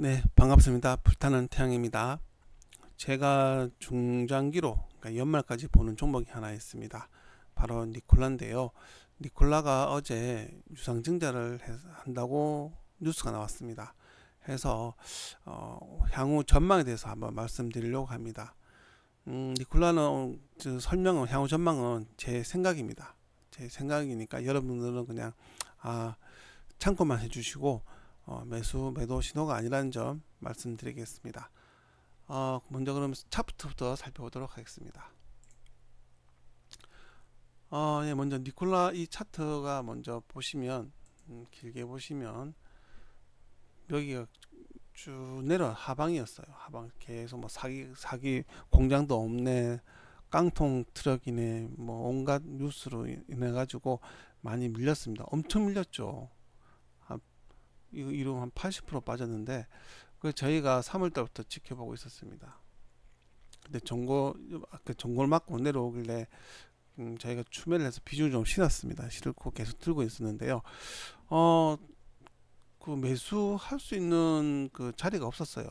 네, 반갑습니다. 불타는 태양입니다. 제가 중장기로 그러니까 연말까지 보는 종목이 하나 있습니다. 바로 니콜라인데요. 니콜라가 어제 유상증자를 해- 한다고 뉴스가 나왔습니다. 해서 어, 향후 전망에 대해서 한번 말씀드리려고 합니다. 음, 니콜라는 그 설명은 향후 전망은 제 생각입니다. 제 생각이니까 여러분들은 그냥 아, 참고만 해주시고 어, 매수 매도 신호가 아니라는 점 말씀드리겠습니다. 어, 먼저 그럼 차트부터 살펴보도록 하겠습니다. 어, 예, 먼저 니콜라 이 차트가 먼저 보시면 음, 길게 보시면 여기가 쭉 내려 하방이었어요. 하방 계속 뭐 사기 사기 공장도 없네. 깡통 트럭이네. 뭐 온갖 뉴스로 인해 가지고 많이 밀렸습니다. 엄청 밀렸죠. 이름 한 80% 빠졌는데 그 저희가 3월 달부터 지켜보고 있었습니다. 근데 전고 아까 전고를 맞고 내려오길래 음, 저희가 추매를 해서 비중을 좀 실었습니다. 실고 계속 들고 있었는데요. 어, 그 매수할 수 있는 그 자리가 없었어요.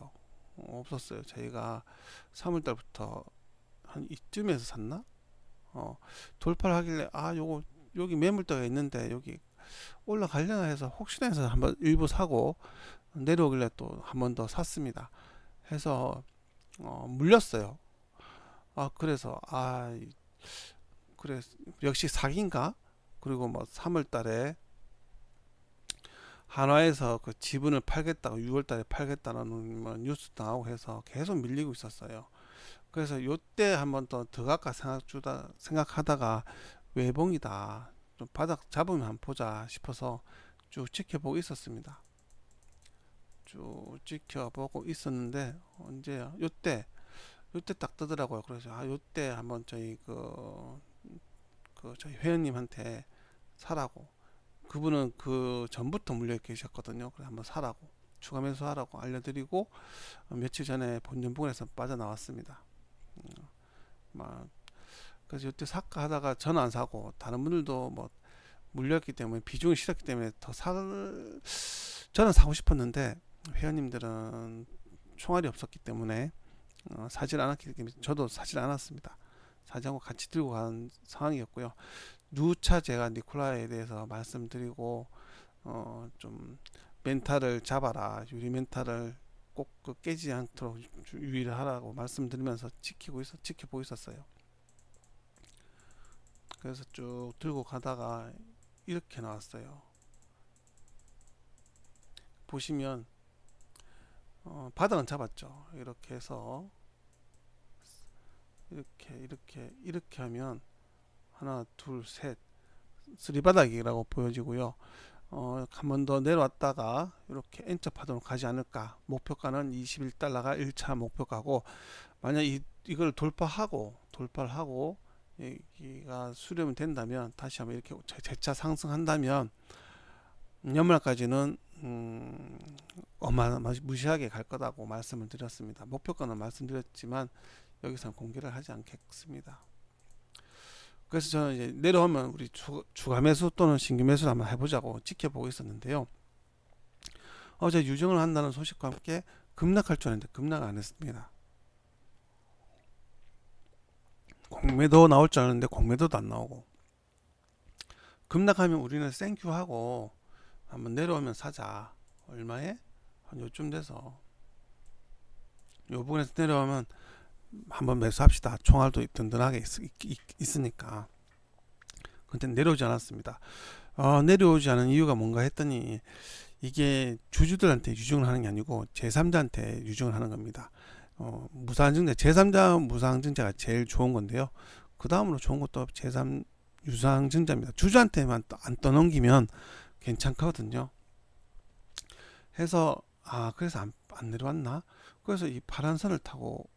어, 없었어요. 저희가 3월 달부터 한 이쯤에서 샀나? 어, 돌파를 하길래 아, 요거 여기 매물대가 있는데 여기 올라가려나 해서 혹시나 해서 한번 일부 사고 내려오길래 또 한 번 더 샀습니다. 해서 어, 물렸어요. 아 그래서 아 이- 그래 역시 사기인가? 그리고 뭐 3월 달에 한화에서 그 지분을 팔겠다고 6월 달에 팔겠다는 뭐 뉴스도 나오고 해서 계속 밀리고 있었어요. 그래서 요때 한번 더 들어갈까 생각 주다 생각하다가 외봉이다. 좀 바닥 잡으면 한번 보자 싶어서 쭉 지켜보고 있었습니다. 쭉 지켜보고 있었는데 언제야? 요때 요때 딱 뜨더라고요. 그래서 아 요때 한번 저희 그, 그 저희 회원님한테 사라고 그분은 그 전부터 물려 계셨거든요. 그래서 한번 사라고 추가 매수하라고 알려드리고 어, 며칠 전에 본전 부근에서 빠져나왔습니다. 음, 막 그래서 이때 살까 하다가 저는 안 사고 다른 분들도 뭐 물렸기 때문에 비중이 실었기 때문에 더 살 저는 사고 싶었는데 회원님들은 총알이 없었기 때문에 어, 사질 않았기 때문에 저도 사질 않았습니다. 사지 않고 같이 들고 간 상황이었고요. 누차 제가 니콜라에 대해서 말씀드리고 어, 좀 멘탈을 잡아라 유리 멘탈을 꼭그 깨지 않도록 유의를 하라고 말씀드리면서 지키고 있어 지켜보고 있었어요. 그래서 쭉 들고 가다가 이렇게 나왔어요. 보시면 어, 바닥은 잡았죠. 이렇게 해서 이렇게 이렇게 이렇게 하면 하나 둘셋 쓰리바닥이라고 보여지고요. 어, 한 번 더 내려왔다가 이렇게 N자 파동으로 가지 않을까. 목표가는 21달러가 1차 목표가고 만약 이 이걸 돌파하고 돌파를 하고 여기가 수렴이 된다면 다시 한번 이렇게 재- 재차 상승한다면 연말까지는 음, 어마무시하게 갈 거다고 말씀을 드렸습니다. 목표가는 말씀드렸지만 여기서는 공개를 하지 않겠습니다. 그래서 저는 이제 내려오면 우리 주, 주가 매수 또는 신규 매수를 한번 해보자고 지켜보고 있었는데요. 어제 유정을 한다는 소식과 함께 급락할 줄 알았는데 급락 안 했습니다. 공매도 나올 줄 알았는데 공매도도 안 나오고. 급락하면 우리는 땡큐 하고 한번 내려오면 사자. 얼마에? 한 요쯤 돼서. 요 부분에서 내려오면 한번 매수합시다. 총알도 든든하게 있, 으니까. 근데 내려오지 않았습니다. 어, 내려오지 않은 이유가 뭔가 했더니 이게 주주들한테 유증을 하는 게 아니고 제3자한테 유증을 하는 겁니다 어, 무상증자 제3자 무상증자가 제일 좋은 건데요. 그 다음으로 좋은 것도 제3 유상증자입니다. 주주한테만 또안 떠넘기면 괜찮거든요. 해서 아 그래서 안, 안 내려왔나? 그래서 이 파란 선을 타고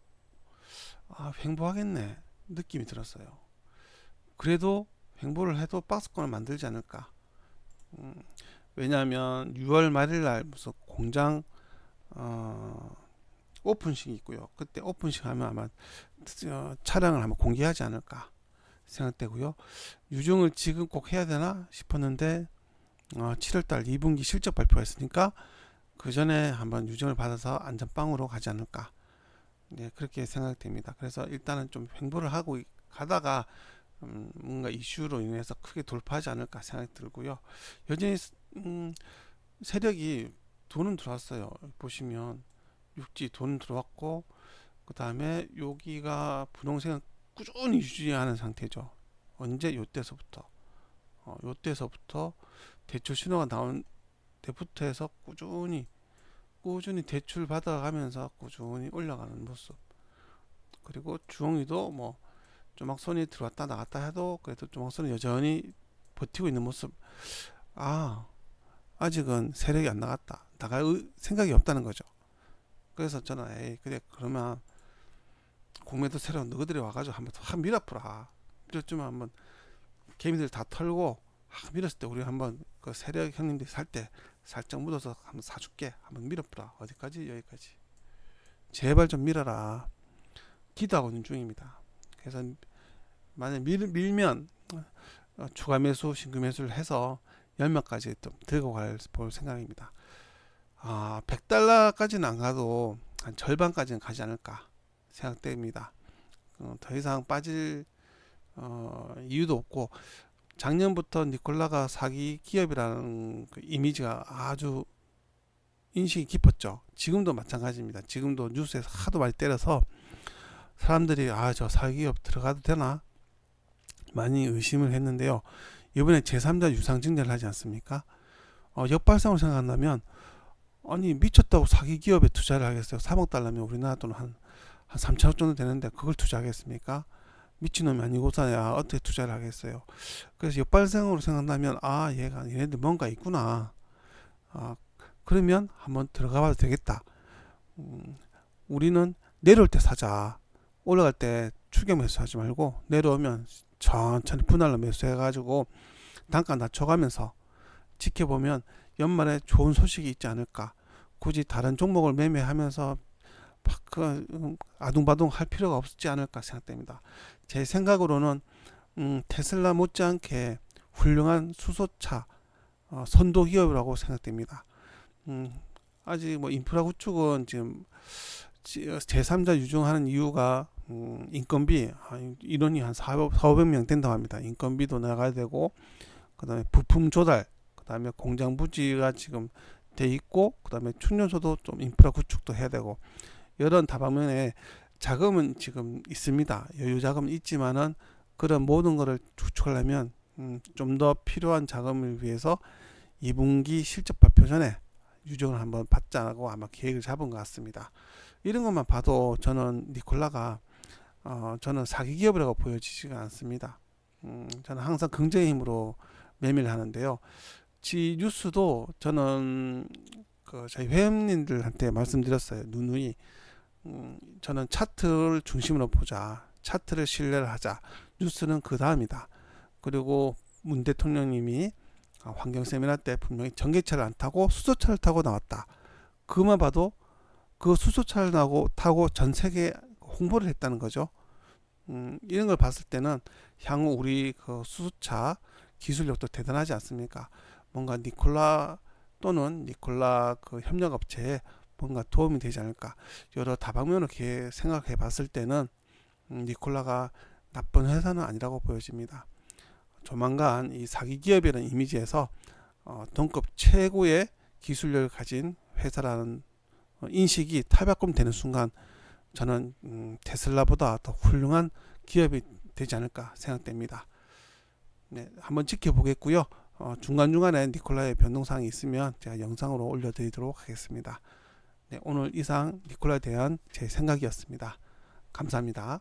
아 횡보하겠네 느낌이 들었어요. 그래도 횡보를 해도 박스권을 만들지 않을까? 음, 왜냐하면 6월 말일 날 무슨 공장 어, 오픈식이 있고요. 그때 오픈식 하면 아마 어, 차량을 한번 공개하지 않을까 생각되고요. 유증을 지금 꼭 해야 되나 싶었는데 어, 7월달 2분기 실적 발표가 있으니까 그 전에 한번 유정을 받아서 안전빵으로 가지 않을까. 네, 그렇게 생각됩니다. 그래서 일단은 좀 횡보를 하고 가다가 음, 뭔가 이슈로 인해서 크게 돌파하지 않을까 생각이 들고요. 여전히 음, 세력이 돈은 들어왔어요. 보시면 육지 돈 들어왔고 그 다음에 여기가 분홍색은 꾸준히 유지하는 상태죠. 언제? 요때서부터. 어, 요때서부터 대출 신호가 나온 때부터 해서 꾸준히 꾸준히 대출 받아가면서 꾸준히 올라가는 모습. 그리고 주홍이도 뭐 조막손이 들어왔다 나갔다 해도 그래도 조막손이 여전히 버티고 있는 모습. 아 아직은 세력이 안 나갔다. 나갈 생각이 없다는 거죠 그래서 저는 에이 그래 그러면 공매도 세력 너희들이 와가지고 한번 확 밀어보라. 밀어주면 한번 개미들 다 털고 확 밀었을 때 우리 한번 그 세력 형님들이 살 때 살짝 묻어서 한번 사줄게. 한번 밀어보라. 어디까지? 여기까지. 제발 좀 밀어라. 기도하고 있는 중입니다. 그래서 만약 밀, 밀면 어, 추가 매수 신규 매수를 해서 열매까지 좀 들고 갈 볼 생각입니다 아 100달러까지는 안 가도 한 절반까지는 가지 않을까 생각됩니다 어, 더 이상 빠질 어, 이유도 없고 작년부터 니콜라가 사기 기업이라는 그 이미지가 아주 인식이 깊었죠. 지금도 마찬가지입니다. 지금도 뉴스에서 하도 많이 때려서 사람들이 아 저 사기 기업 들어가도 되나 많이 의심을 했는데요. 이번에 제3자 유상증자를 하지 않습니까? 어, 역발상으로 생각한다면 아니 미쳤다고 사기 기업에 투자를 하겠어요. 3억 달러면 우리나라 돈 한, 한 3천억 정도 되는데 그걸 투자하겠습니까? 미친놈이 아니고서야 어떻게 투자를 하겠어요. 그래서 역발생으로 생각하면 아 얘가 얘네들 뭔가 있구나. 아 그러면 한번 들어가 봐도 되겠다. 음, 우리는 내려올 때 사자. 올라갈 때 추격 매수하지 말고 내려오면 천천히 분할로 매수해가지고 단가 낮춰가면서 지켜보면 연말에 좋은 소식이 있지 않을까. 굳이 다른 종목을 매매하면서 그 음, 아둥바둥 할 필요가 없지 않을까 생각됩니다. 제 생각으로는 음, 테슬라 못지않게 훌륭한 수소차 어, 선도 기업이라고 생각됩니다. 음, 아직 뭐 인프라 구축은 지금 제3자 유증하는 이유가 음, 인건비 인원이 한 400, 400명 된다고 합니다. 인건비도 나가야 되고 그다음에 부품 조달 그다음에 공장 부지가 지금 돼 있고 그다음에 충전소도 좀 인프라 구축도 해야 되고 이런 다방면에 자금은 지금 있습니다. 여유 자금은 있지만은 그런 모든 것을 추축하려면 음, 좀 더 필요한 자금을 위해서 2분기 실적 발표 전에 유정을 한번 받자고 아마 계획을 잡은 것 같습니다. 이런 것만 봐도 저는 니콜라가 어, 저는 사기 기업이라고 보여지지가 않습니다. 음, 저는 항상 긍정의 힘으로 매매를 하는데요. 지 뉴스도 저는 그 저희 회원님들한테 말씀드렸어요. 누누이 음, 저는 차트를 중심으로 보자. 차트를 신뢰를 하자. 뉴스는 그 다음이다. 그리고 문 대통령님이 아, 환경 세미나 때 분명히 전기차를 안 타고 수소차를 타고 나왔다. 그만 봐도 그 수소차를 나고 타고 전 세계 홍보를 했다는 거죠. 음, 이런 걸 봤을 때는 향후 우리 그 수소차 기술력도 대단하지 않습니까? 뭔가 니콜라 또는 니콜라 그 협력업체에 뭔가 도움이 되지 않을까 여러 다방면으로 생각해 봤을 때는 음, 니콜라가 나쁜 회사는 아니라고 보여집니다. 조만간 이 사기 기업이라는 이미지에서 어, 동급 최고의 기술력을 가진 회사라는 어, 인식이 탈바꿈 되는 순간 저는 음, 테슬라보다 더 훌륭한 기업이 되지 않을까 생각됩니다. 네, 한번 지켜보겠고요. 어, 중간중간에 니콜라의 변동사항이 있으면 제가 영상으로 올려드리도록 하겠습니다. 네, 오늘 이상 니콜라에 대한 제 생각이었습니다. 감사합니다.